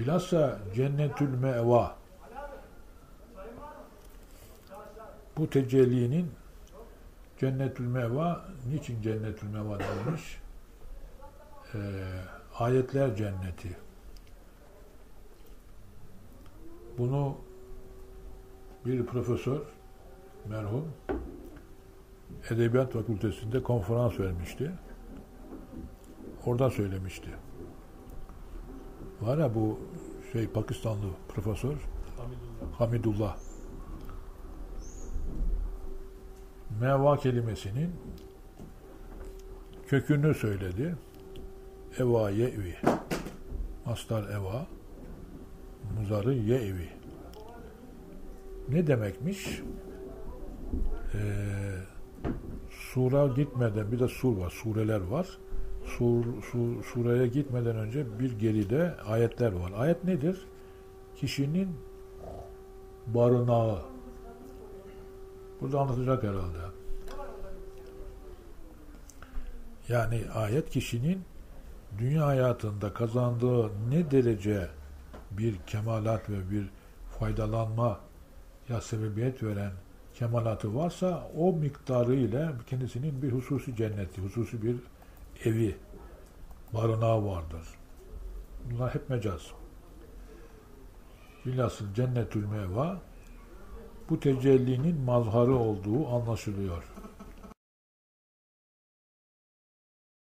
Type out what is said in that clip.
Bilhassa cennetül meva bu tecellinin cennetül meva niçin cennetül meva denilmiş? Ee, ayetler cenneti. Bunu bir profesör merhum Edebiyat Fakültesi'nde konferans vermişti. Orada söylemişti. Var ya bu şey Pakistanlı profesör Hamidullah. Hamidullah. Meva kelimesinin kökünü söyledi. Eva ye'vi. Mastar eva. Muzarı ye'vi. Ne demekmiş? Ee, sura gitmeden bir de sur var, sureler var. Sur, su, sureye gitmeden önce bir geride ayetler var. Ayet nedir? Kişinin barınağı. Burada anlatacak herhalde. Yani ayet kişinin dünya hayatında kazandığı ne derece bir kemalat ve bir faydalanma ya sebebiyet veren kemalatı varsa o miktarı ile kendisinin bir hususi cenneti, hususi bir evi, barınağı vardır. Bunlar hep mecaz. Bilhasıl cennetül meva bu tecellinin mazharı olduğu anlaşılıyor.